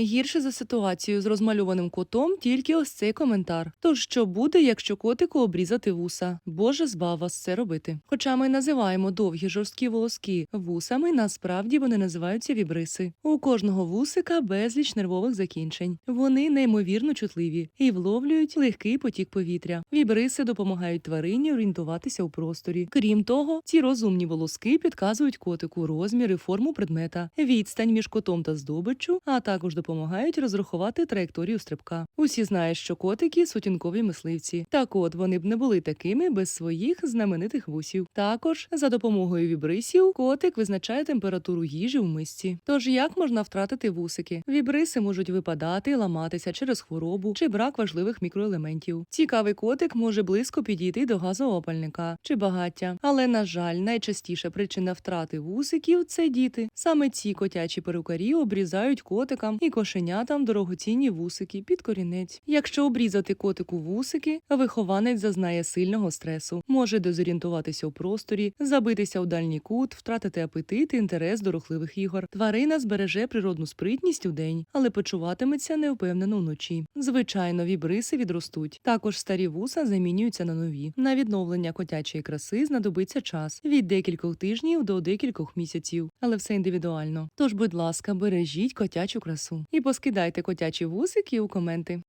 Гірше за ситуацію з розмальованим котом тільки ось цей коментар. Тож що буде, якщо котику обрізати вуса? Боже, збав вас це робити. Хоча ми називаємо довгі жорсткі волоски вусами, насправді вони називаються вібриси. У кожного вусика безліч нервових закінчень. Вони неймовірно чутливі і вловлюють легкий потік повітря. Вібриси допомагають тварині орієнтуватися у просторі. Крім того, ці розумні волоски підказують котику розмір і форму предмета, відстань між котом та здобиччю, а також допомагають розрахувати траєкторію стрибка. Усі знають, що котики сутінкові мисливці. Так от вони б не були такими без своїх знаменитих вусів. Також за допомогою вібрисів котик визначає температуру їжі в мисці. Тож як можна втратити вусики? Вібриси можуть випадати, ламатися через хворобу чи брак важливих мікроелементів. Цікавий котик може близько підійти до газоопальника чи багаття, але на жаль, найчастіша причина втрати вусиків це діти. Саме ці котячі перукарі обрізають котикам і кошенятам дорогоцінні вусики під корінець. Якщо обрізати котику вусики, вихованець зазнає сильного стресу, може дезорієнтуватися у просторі, забитися у дальній кут, втратити апетит і інтерес до рухливих ігор. Тварина збереже природну спритність у день, але почуватиметься невпевнено вночі. Звичайно, вібриси відростуть. Також старі вуса замінюються на нові. На відновлення котячої краси знадобиться час від декількох тижнів до декількох місяців, але все індивідуально. Тож, будь ласка, бережіть котячу красу і поскидайте котячі вусики у коменти.